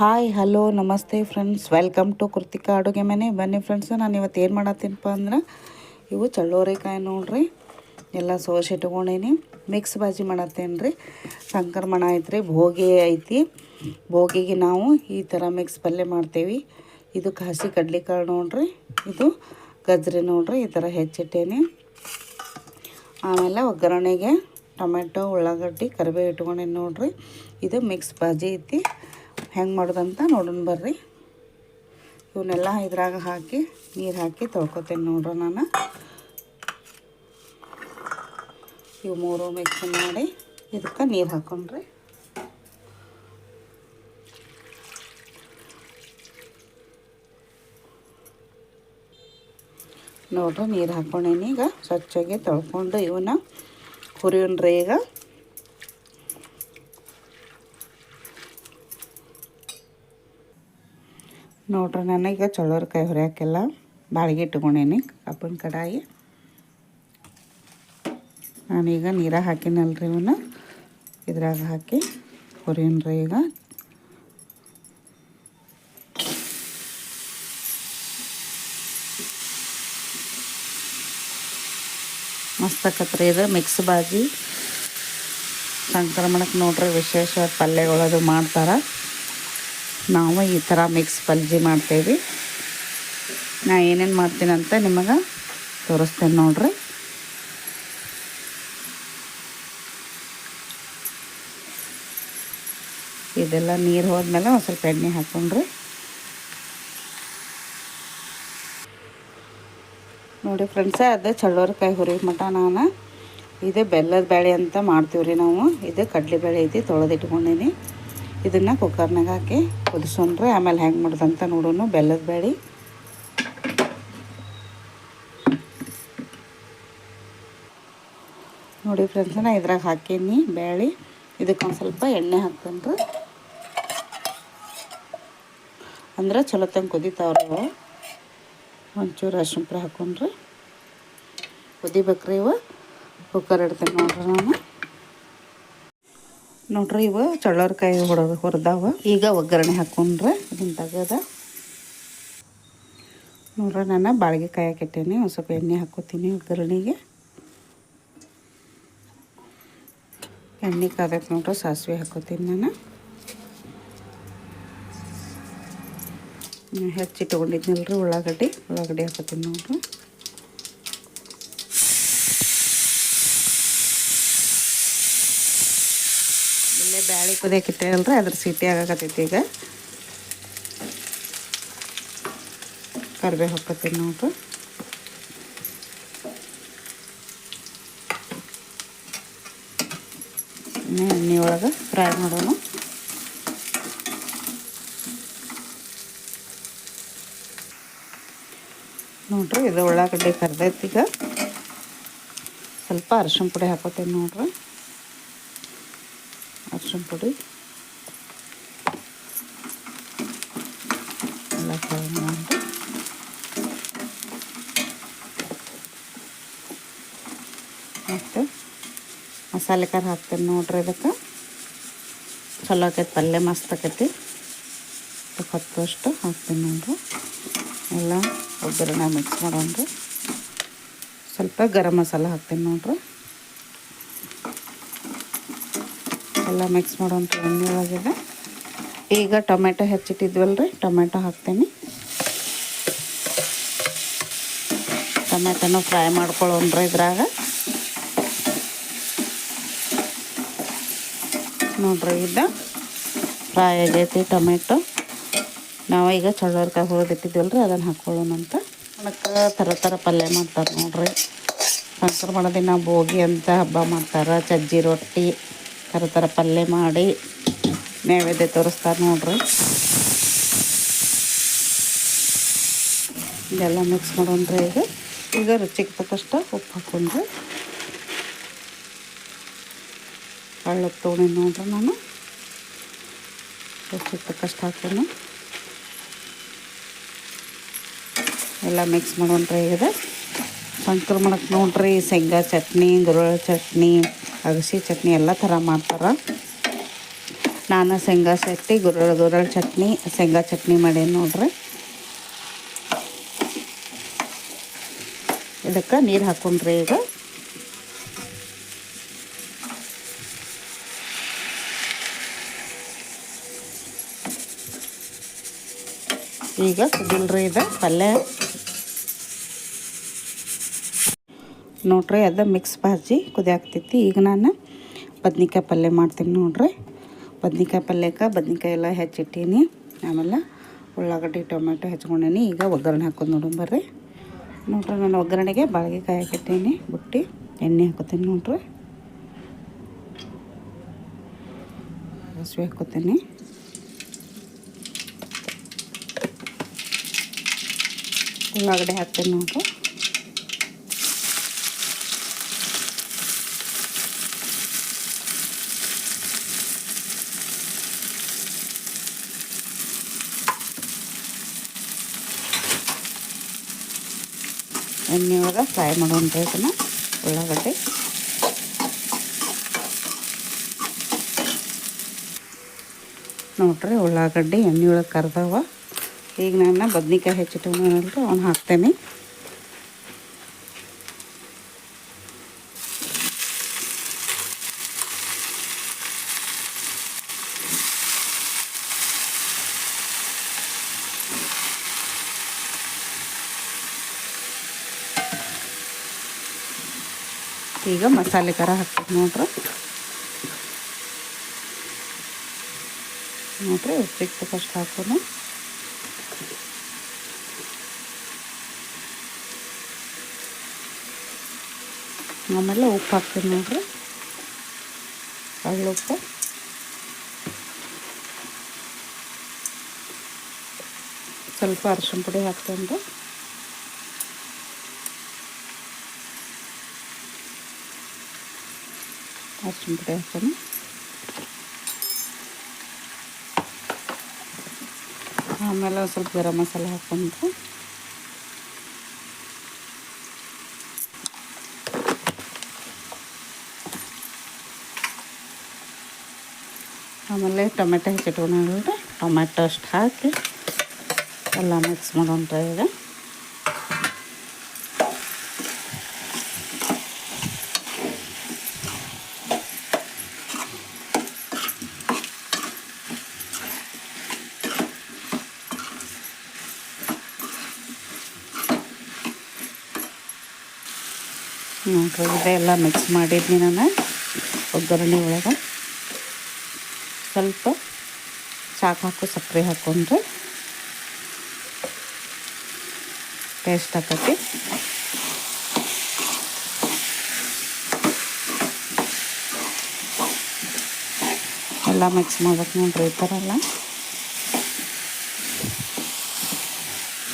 Hi hello ನಮಸ್ತೆ friends welcome to Krithika ಅಡುಗೆ ಮನೆ ಬನ್ನಿ ಫ್ರೆಂಡ್ಸ್ ನಾನು ಇವತ್ತು ಏನು ಮಾಡತ್ತೀನಪ್ಪ ಅಂದ್ರೆ, ಇವು ಚಳ್ಳೋರೆಕಾಯಿ ನೋಡ್ರಿ, ಎಲ್ಲ ಸೋಸಿ ಇಟ್ಕೊಂಡೀನಿ. ಮಿಕ್ಸ್ ಬಾಜಿ ಮಾಡತ್ತೇನೆ ರೀ ಸಂಕ್ರಮಣ ಐತ್ರಿ, ಭೋಗಿ ಐತಿ. ಭೋಗಿಗೆ ನಾವು ಈ ಥರ ಮಿಕ್ಸ್ ಪಲ್ಯ ಮಾಡ್ತೇವೆ. ಇದು ಹಸಿ ಕಡ್ಲಿಕಾಳು ನೋಡ್ರಿ, ಇದು ಗಜ್ರಿ ನೋಡ್ರಿ, ಈ ಥರ ಹೆಚ್ಚಿಟ್ಟೇನಿ. ಆಮೇಲೆ ಒಗ್ಗರಣೆಗೆ ಟೊಮೆಟೊ ಉಳ್ಳಾಗಡ್ಡಿ, ಕರಿಬೇವು ಇಟ್ಕೊಂಡೇನಿ ನೋಡ್ರಿ. ಇದು ಮಿಕ್ಸ್ ಬಾಜಿ ಐತಿ. ಹೆಂಗೆ ಮಾಡೋದಂತ ನೋಡೋಣ ಬರ್ರಿ. ಇವನ್ನೆಲ್ಲ ಇದ್ರಾಗ ಹಾಕಿ, ನೀರು ಹಾಕಿ ತೊಳ್ಕೊತೇನೆ ನೋಡ್ರಿ ನಾನು. ಇವು ಮೂರು ಮಿಕ್ಸ್ ಮಾಡಿ ಇದಕ್ಕೆ ನೀರು ಹಾಕೊಂಡ್ರಿ. ನೋಡ್ರಿ ನೀರು ಹಾಕೊಂಡೇನಿ ಈಗ ಸ್ವಚ್ಛಾಗಿ ತೊಳ್ಕೊಂಡು ಇವನ್ನ ಹುರಿಯೋಣ್ರಿ ಈಗ. ನೋಡ್ರಿ ನನಗೆ ಚಳ್ಳೋರ್ಕಾಯಿ ಹುರಿಯೋಕ್ಕೆಲ್ಲ ಬಾಳಿಗೆ ಇಟ್ಕೊಂಡೇನಿ, ಕಬ್ಬಿನ ಕಡಾಯಿ. ನಾನೀಗ ನೀರ ಹಾಕಿನಲ್ರಿ ಇವನ್ನ ಇದ್ರಾಗ ಹಾಕಿ ಹುರಿಯೋಣ್ರಿ ಈಗ. ಮಸ್ತ್ ಆಕತ್ರಿ ಇದು ಮಿಕ್ಸ್ ಬಾಜಿ. ಸಂಕ್ರಮಣಕ್ಕೆ ನೋಡ್ರಿ ವಿಶೇಷ ಪಲ್ಯಗಳದು ಮಾಡ್ತಾರೆ. ನಾವು ಈ ಥರ ಮಿಕ್ಸ್ ಪಲ್ಜಿ ಮಾಡ್ತೇವೆ. ನಾ ಏನೇನು ಮಾಡ್ತೀನಂತ ನಿಮಗೆ ತೋರಿಸ್ತೇನೆ ನೋಡ್ರಿ. ಇದೆಲ್ಲ ನೀರು ಹೋದ್ಮೇಲೆ ಒಂದು ಸ್ವಲ್ಪ ಎಣ್ಣೆ ಹಾಕೊಂಡ್ರಿ. ನೋಡಿ ಫ್ರೆಂಡ್ಸ, ಅದು ಚಳ್ಳೋರಿಕಾಯಿ ಹುರಿ ಮಠ ನಾನು ಇದು ಬೆಲ್ಲದ ಬೇಳೆ ಅಂತ ಮಾಡ್ತೀವಿ ರೀ ನಾವು. ಇದು ಕಡಲೆ ಬೇಳೆ ಐತಿ ತೊಳೆದಿಟ್ಕೊಂಡೀನಿ ಇದನ್ನು ಕುಕ್ಕರ್ನಾಗ ಹಾಕಿ ಕುದಿಸೋಣ್ರಿ ಆಮೇಲೆ ಹೆಂಗೆ ಮಾಡೋದಂತ ನೋಡೋಣ ಬೆಲ್ಲದ ಬೇಳೆ ನೋಡಿ ಫ್ರೆಂಡ್ಸ್ ನಾ ಇದ್ರಾಗ ಹಾಕೀನಿ ಬೇಳೆ. ಇದಕ್ಕೆ ಒಂದು ಸ್ವಲ್ಪ ಎಣ್ಣೆ ಹಾಕ್ತೇನೆ ಅಂದ್ರೆ ಚಲೋ ತಂಗೆ ಕುದಿತಾವ್ರಿ ಅವು ಒಂಚೂರು ಅರ್ಶಿನ ಪುಡಿ ಹಾಕೊಂಡ್ರಿ. ಕುದಿಬೇಕ್ರಿ ಇವು. ಕುಕ್ಕರ್ ಇಡ್ತೇನೆ ನೋಡ್ರಿ ನಾನು. ನೋಡ್ರಿ ಇವು ಚಳ್ಳರ್ಕಾಯಿ ಹೊಡೆದು ಹೊರದಾವ ಈಗ ಒಗ್ಗರಣೆ ಹಾಕೊಂಡ್ರೆ ಅದನ್ನ ತೆಗೆದ. ನೋಡ್ರಿ ನಾನು ಬಾಳ್ಗೆ ಕಾಯಿ ಹಾಕಿಟ್ಟೇನಿ, ಒಂದು ಸ್ವಲ್ಪ ಎಣ್ಣೆ ಹಾಕೋತೀನಿ ಒಗ್ಗರಣೆಗೆ. ಎಣ್ಣೆ ಕಾದಕ್ಕೆ ನೋಡ್ರಿ ಸಾಸಿವೆ ಹಾಕೋತೀನಿ ನಾನು. ಹೆಚ್ಚಿಟ್ಕೊಂಡಿದ್ನಲ್ರಿ ಉಳ್ಳಾಗಡ್ಡಿ ಉಳ್ಳಾಗಡ್ಡಿ ಹಾಕೋತೀನಿ ನೋಡ್ರಿ. ಬ್ಯಾಳಿ ಕುದಿಯಕ್ಕೆ ಅಲ್ರಿ ಅದ್ರ ಸಿಟಿ ಆಗಾಕತ್ತೈತಿ ಈಗ. ಕರಿಬೇವು ಹಾಕತ್ತೀವಿ ನೋಡ್ರಿ ಎಣ್ಣೆ ಒಳಗೆ ಫ್ರೈ ಮಾಡೋಣ. ನೋಡ್ರಿ, ಇದು ಉಳ್ಳಾಗಡ್ಡೆ ಕರ್ದೈತಿ ಈಗ. ಸ್ವಲ್ಪ ಅರ್ಶಿಣ ಪುಡಿ ಹಾಕೋತೀನಿ ನೋಡ್ರಿ. ಪುಡಿ ಎಲ್ಲ ಫ್ರೈ ಮಾಡಿ ಮತ್ತು ಮಸಾಲೆ ಖಾರ ಹಾಕ್ತೇನೆ ನೋಡ್ರಿ ಇದಕ್ಕೆ. ಚಲೋ ಆಕೈತಿ, ಪಲ್ಯ ಮಸ್ತ್ ಆಕೈತಿ. ಹತ್ತುವಷ್ಟು ಹಾಕ್ತೀನಿ ನೋಡ್ರಿ. ಎಲ್ಲ ಒಗ್ಗರಣೆ ಮಿಕ್ಸ್ ಮಾಡೋಣ್ರಿ. ಸ್ವಲ್ಪ ಗರಂ ಮಸಾಲ ಹಾಕ್ತೀನಿ ನೋಡ್ರಿ. ಎಲ್ಲ ಮಿಕ್ಸ್ ಮಾಡೋಂಥ ಎಣ್ಣೆ ಒಳಗಿದೆ ಈಗ ಟೊಮೆಟೊ ಹೆಚ್ಚಿಟ್ಟಿದ್ವಲ್ರಿ? ಟೊಮೆಟೊ ಹಾಕ್ತೀನಿ. ಟೊಮೆಟೊನು ಫ್ರೈ ಮಾಡ್ಕೊಳ್ಳೋಣ್ರಿ ಇದ್ರಾಗ. ನೋಡ್ರಿ ಇದು ಫ್ರೈ ಆಗೈತಿ ಟೊಮೆಟೊ. ನಾವು ಈಗ ಹುರಿದಿಟ್ಟಿದ್ವಲ್ಲ ರೀ ಅದನ್ನು ಹಾಕ್ಕೊಳ್ಳೋಣ ಅಂತ. ಅದಕ್ಕೆ ಥರ ಥರ ಪಲ್ಯ ಮಾಡ್ತಾರೆ ನೋಡ್ರಿ. ಸಂಕ್ರಮಣ ದಿನ ಭೋಗಿ ಅಂತ ಹಬ್ಬ ಮಾಡ್ತಾರೆ, ಸಜ್ಜಿ ರೊಟ್ಟಿ. ಥರ ಥರ ಪಲ್ಯ ಮಾಡಿ ನೈವೇದ್ಯ ತೋರಿಸ್ತಾರೆ ನೋಡ್ರಿ. ಇದೆಲ್ಲ ಮಿಕ್ಸ್ ಮಾಡೋಣ್ರಿ ಈಗ. ಈಗ ರುಚಿಗೆ ತಕ್ಕಷ್ಟು ಉಪ್ಪು ಹಾಕೊಂಡ್ರಿ ಹಳ್ಳು ತೊಗೊಂಡು ನೋಡ್ರಿ ನಾನು. ರುಚಿಗೆ ತಕ್ಕಷ್ಟು ಹಾಕೋಣ. ಎಲ್ಲ ಮಿಕ್ಸ್ ಮಾಡೋಣ್ರಿ ಈಗ. ಸಂಕ್ರಮಣಕ್ಕೆ ನೋಡ್ರಿ, ಶೇಂಗಾ ಚಟ್ನಿ ಗುರುಳ ಚಟ್ನಿ. ಅಗಸಿ ಚಟ್ನಿ ಎಲ್ಲ ಥರ ಮಾಡ್ತಾರೆ. ನಾನು ಶೇಂಗಾ ಸೆಟ್ಟಿ ಗುರಳ್ ಗುರಳ್ ಚಟ್ನಿ, ಶೇಂಗಾ ಚಟ್ನಿ ಮಾಡೇನಿ ನೋಡ್ರಿ. ಇದಕ್ಕೆ ನೀರು ಹಾಕೊಂಡ್ರಿ ಈಗ. ಈಗ ಕುದಿಲ್ರಿ ಇದು ಪಲ್ಯ. ನೋಡ್ರಿ, ಅದು ಮಿಕ್ಸ್ ಭಾಜಿ ಕುದಿಯಾಕ್ತೈತಿ ಈಗ ನಾನು ಬದ್ನಿಕಾಯಿ ಪಲ್ಯ ಮಾಡ್ತೀನಿ ನೋಡ್ರಿ. ಬದ್ನಿಕಾಯಿ ಪಲ್ಯಕ್ಕೆ ಬದ್ನಿಕಾಯಿ ಎಲ್ಲ ಹೆಚ್ಚಿಟ್ಟೀನಿ. ಆಮೇಲೆ ಉಳ್ಳಾಗಡ್ಡಿ ಟೊಮೆಟೊ ಹೆಚ್ಕೊಂಡೀನಿ ಈಗ ಒಗ್ಗರಣೆ ಹಾಕೋದು ನೋಡೋಣ ಬರ್ರಿ. ನೋಡ್ರಿ, ನಾನು ಒಗ್ಗರಣೆಗೆ ಬಾಳಿಗೆಕಾಯಿ ಹಾಕಿಟ್ಟೀನಿ. ಬುಟ್ಟಿ, ಎಣ್ಣೆ ಹಾಕೋತೀನಿ ನೋಡ್ರಿ. ಹಸಿವೆ ಹಾಕೋತೀನಿ. ಉಳ್ಳಾಗಡ್ಡೆ ಹಾಕ್ತೀನಿ ನೋಡ್ರಿ. ಎಣ್ಣೆ ಒಳಗೆ ಫ್ರೈ ಮಾಡೋಣ ಇದನ್ನು ಉಳ್ಳಾಗಡ್ಡೆ. ನೋಡ್ರಿ ಉಳ್ಳಾಗಡ್ಡೆ ಎಣ್ಣೆ ಒಳಗೆ ಕರ್ದವ. ಈಗ ನಾನು ಬದ್ನಿಕಾಯಿ ಹೆಚ್ಚಿಟ್ಟು ಅವ್ನು ಹಾಕ್ತೇನೆ. ಈಗ ಮಸಾಲೆ ಖಾರ ಹಾಕ್ತೀವಿ ನೋಡ್ರಿ. ನೋಡ್ರಿ ಉಪ್ಪಿಟ್ಟು ಫಸ್ಟ್ ಹಾಕೋಣ. ಆಮೇಲೆ ಉಪ್ಪು ಹಾಕ್ತೀನಿ ನೋಡ್ರಿ. ಕಳ್ಳುಪ್ಪು ಸ್ವಲ್ಪ ಅರಿಶಿನ ಪುಡಿ ಹಾಕ್ತೇನೆ ರೀ ಅರಿಶಿನ ಪುಡಿ ಆಮೇಲೆ ಒಂದು ಸ್ವಲ್ಪ ಗರಂ ಮಸಾಲೆ ಹಾಕ್ಕೊಂಡು ಆಮೇಲೆ ಟೊಮೆಟೊ ಹೆಚ್ಚಿಟ್ಕೊಂಡ್ರಿ ಟೊಮೆಟೊ ಅಷ್ಟು ಹಾಕಿ ಎಲ್ಲ ಮಿಕ್ಸ್ ಮಾಡೋಣ ಈಗ ನೋಡ್ರಿ ಇದೆಲ್ಲ ಮಿಕ್ಸ್ ಮಾಡಿದ್ನಿ ನಾನು. ಒಗ್ಗರಣೆ ಒಳಗೆ ಸ್ವಲ್ಪ ಚಾಕು ಹಾಕು, ಸಕ್ಕರೆ ಹಾಕೊಂಡ್ರೆ ಟೇಸ್ಟ್ ಆಕತಿ. ಎಲ್ಲ ಮಿಕ್ಸ್ ಮಾಡ್ಬೇಕು ನೋಡ್ರಿ ಈ ಥರ ಎಲ್ಲ.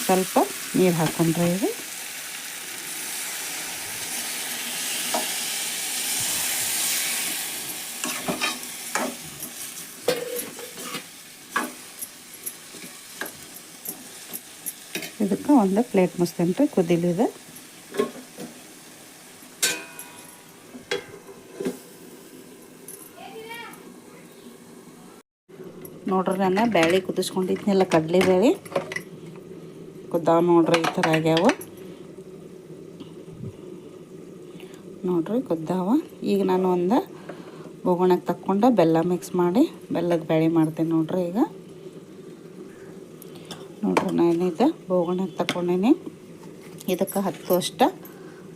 ಸ್ವಲ್ಪ ನೀರು ಹಾಕೊಂಡ್ರೆ ಇದು. ಇದಕ್ಕೆ ಒಂದು ಪ್ಲೇಟ್ ಮುಸ್ತೇನೆ ರೀ ಕುದಿಲಿದೆ ನೋಡ್ರಿ ನಾನು ಬ್ಯಾಳಿ ಕುದಿಸ್ಕೊಂಡಿದ್ನೆಲ್ಲ, ಕಡಲೆ ಬೇಳೆ ಕುದ್ದಾವ ನೋಡ್ರಿ ಈ ಥರ ಆಗ್ಯಾವ. ನೋಡ್ರಿ ಕುದ್ದಾವ. ಈಗ ನಾನು ಒಂದು ಬೋಗಣಕ್ಕೆ ತಕ್ಕೊಂಡು ಬೆಲ್ಲ ಮಿಕ್ಸ್ ಮಾಡಿ, ಬೆಲ್ಲದ ಬ್ಯಾಳಿ ಮಾಡ್ತೀನಿ ನೋಡ್ರಿ ಈಗ. ನೋಡ್ರಿ ನಾನಿದು ಬೋಗಣ ತಗೊಂಡೇನಿ ಇದಕ್ಕೆ ಹತ್ತು ಅಷ್ಟ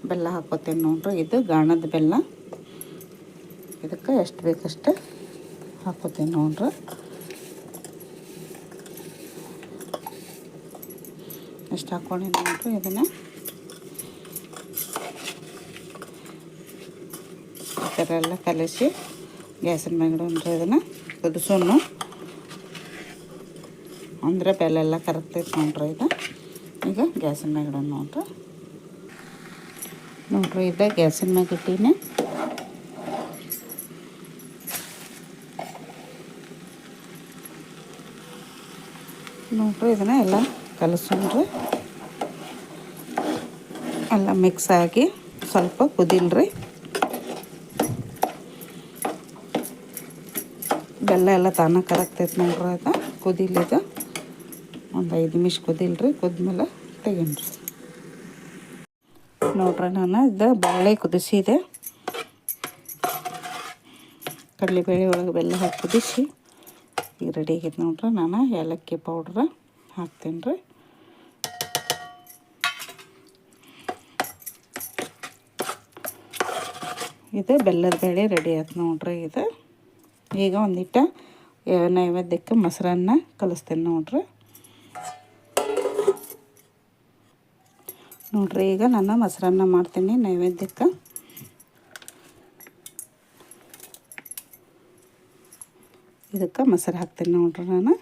ಬೆಲ್ಲ ಹಾಕೋತೇನೆ ನೋಡ್ರಿ, ಇದು ಗಾಣದ ಬೆಲ್ಲ. ಇದಕ್ಕೆ ಎಷ್ಟು ಬೇಕಷ್ಟು ಹಾಕೋತೇನೆ ನೋಡ್ರಿ. ಎಷ್ಟು ಹಾಕ್ಕೊಂಡಿ ನೋಡ್ರಿ ಇದನ್ನು? ಈ ಥರ ಎಲ್ಲ ಕಲಿಸಿ, ಗ್ಯಾಸಿನ ಮ್ಯಾಗಡೆ ಇದನ್ನು. ಕುದಿಸೋನು ಅಂದರೆ ಬೆಲ್ಲ ಕರೆಕ್ಟ್ ಕರಗ್ತೈತೆ ನೋಡ್ರಿ ಇದು. ಈಗ ಗ್ಯಾಸಿನ ಮ್ಯಾಗ ಇಡೋಣ ನೋಡ್ರಿ. ನೋಡ್ರಿ, ಇದು ಗ್ಯಾಸಿನ ಮ್ಯಾಗ ಇಟ್ಟೀನಿ. ನೋಡ್ರಿ, ಇದನ್ನ ಎಲ್ಲ ಕಲಸೋಣ್ರಿ ಎಲ್ಲ ಮಿಕ್ಸ್ ಆಗಿ ಸ್ವಲ್ಪ ಕುದಿಲ್ರಿ. ಬೆಲ್ಲ ಎಲ್ಲ ತಾನ ಕರಗ್ತೈತೆ ನೋಡ್ರಿ, ಅದು ಕುದಿಲಿದು. ಒಂದು ಐದು ನಿಮಿಷ ಕುದಿಲ್ರಿ, ಕುದ್ಮೇಲೆ ತೆಗೀನ್ರಿ. ನೋಡ್ರಿ ನಾನು ಇದು ಬಾಳೆ ಕುದಿಸಿದೆ ಕಡಲೆಬೇಳೆ ಒಳಗೆ ಬೆಲ್ಲ ಹಾಕಿ ಕುದಿಸಿ. ಈಗ ರೆಡಿ ಆಗೈತೆ ನೋಡ್ರಿ ನಾನು, ಏಲಕ್ಕಿ ಪೌಡ್ರ ಹಾಕ್ತೀನಿ ರೀ ಇದು ಬೆಲ್ಲದ ಬೇಳೆ ರೆಡಿ ಆಯ್ತು ನೋಡ್ರಿ ಇದು. ಈಗ ಒಂದಿಟ್ಟು ನೈವೇದ್ಯಕ್ಕೆ ಮೊಸರನ್ನ ಕಲಿಸ್ತೇನೆ ನೋಡ್ರಿ. ನೋಡ್ರಿ, ಈಗ ನಾನು ಮೊಸರನ್ನ ಮಾಡ್ತೀನಿ ನೈವೇದ್ಯಕ್ಕೆ. ಇದಕ್ಕೆ ಮೊಸರು ಹಾಕ್ತೀನಿ ನೋಡ್ರಿ ನಾನು.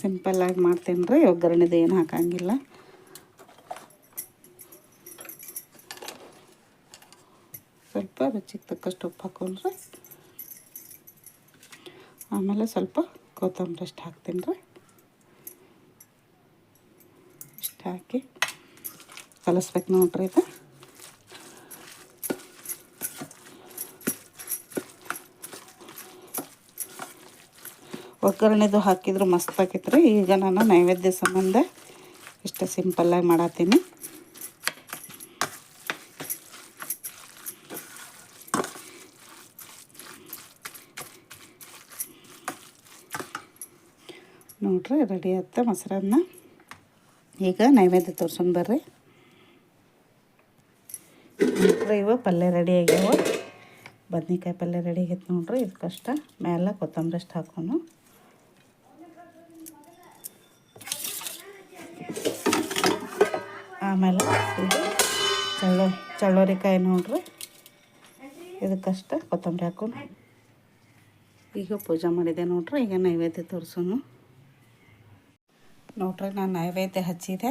ಸಿಂಪಲ್ಲಾಗಿ ಮಾಡ್ತೀನಿ ರೀ ಒಗ್ಗರಣೆದು ಏನು ಹಾಕಂಗಿಲ್ಲ. ಸ್ವಲ್ಪ ರುಚಿಗೆ ತಕ್ಕಷ್ಟು ಉಪ್ಪು ಹಾಕೊಂಡ್ರೆ ಆಮೇಲೆ ಸ್ವಲ್ಪ ಕೊತ್ತಂಬರಿ ಅಷ್ಟು ಹಾಕ್ತೀನಿ ರೀ. ಹಾಕಿ ಕಲಿಸ್ಬೇಕು ನೋಡ್ರಿ ಇದು. ಒಗ್ಗರಣೆದು ಹಾಕಿದ್ರು ಮಸ್ತ್ ಆಕೈತ್ರಿ ಈಗ ನಾನು ನೈವೇದ್ಯ ಸಂಬಂಧ ಇಷ್ಟು ಸಿಂಪಲ್ಲಾಗಿ ಮಾಡತ್ತೀನಿ. ನೋಡ್ರಿ ರೆಡಿ ಆಯ್ತು ಮೊಸರನ್ನ. ಈಗ ನೈವೇದ್ಯ ತೋರ್ಸೋಣ ಬರ್ರಿ. ನೋಡ್ರಿ ಇವ ಪಲ್ಯ ರೆಡಿ ಆಗ್ಯಾವ. ಬದ್ನಿಕಾಯಿ ಪಲ್ಯ ರೆಡಿ ಆಗೈತೆ ನೋಡ್ರಿ ಇದಕ್ಕಷ್ಟ ಮೇಲೆ ಕೊತ್ತಂಬರಿ ಅಷ್ಟು ಹಾಕೋನು. ಆಮೇಲೆ ಇದು ಚಳ್ಳೋ, ಚಳ್ಳೋರಿಕಾಯಿ ನೋಡ್ರಿ. ಇದಕ್ಕಷ್ಟ ಕೊತ್ತಂಬರಿ ಹಾಕೊಂಡು ಈಗ ಪೂಜೆ ಮಾಡಿದೆ ನೋಡ್ರಿ, ಈಗ ನೈವೇದ್ಯ ತೋರಿಸೋನು. ನೋಡ್ರಿ, ನಾನು ನೈವೇದ್ಯ ಹಚ್ಚಿದೆ.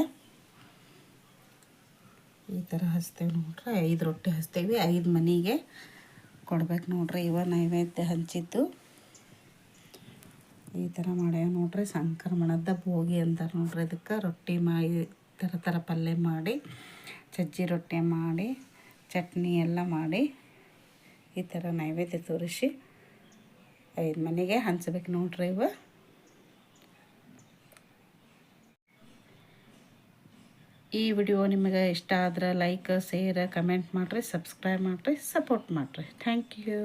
ಈ ಥರ ಹಚ್ತೇವೆ ನೋಡ್ರಿ, ಐದು ರೊಟ್ಟಿ ಹಚ್ತೇವೆ, ಐದು ಮನೆಗೆ ಕೊಡ್ಬೇಕು ನೋಡ್ರಿ, ಇವ ನೈವೇದ್ಯ ಹಂಚಿದ್ದು. ಈ ಥರ ಮಾಡ್ಯಾವ ನೋಡ್ರಿ, ಸಂಕ್ರಮಣದ ಭೋಗಿ ಅಂತಾರೆ ನೋಡ್ರಿ ಇದಕ್ಕೆ. ರೊಟ್ಟಿ ಮಾಡಿ ಥರ ಥರ ಪಲ್ಯ ಮಾಡಿ, ಸಜ್ಜಿ ರೊಟ್ಟಿ ಮಾಡಿ, ಚಟ್ನಿ ಎಲ್ಲ ಮಾಡಿ ಈ ಥರ ನೈವೇದ್ಯ ತೋರಿಸಿ ಐದು ಮನೆಗೆ ಹಂಚ್ಬೇಕು ನೋಡ್ರಿ ಇವ. ಈ ವಿಡಿಯೋ ನಿಮಗೆ ಇಷ್ಟ ಆದ್ರೆ ಲೈಕ್ ಶೇರ್ ಕಮೆಂಟ್ ಮಾಡಿರಿ ಸಬ್ಸ್ಕ್ರೈಬ್ ಮಾಡಿರಿ ಸಪೋರ್ಟ್ ಮಾಡಿರಿ. Thank you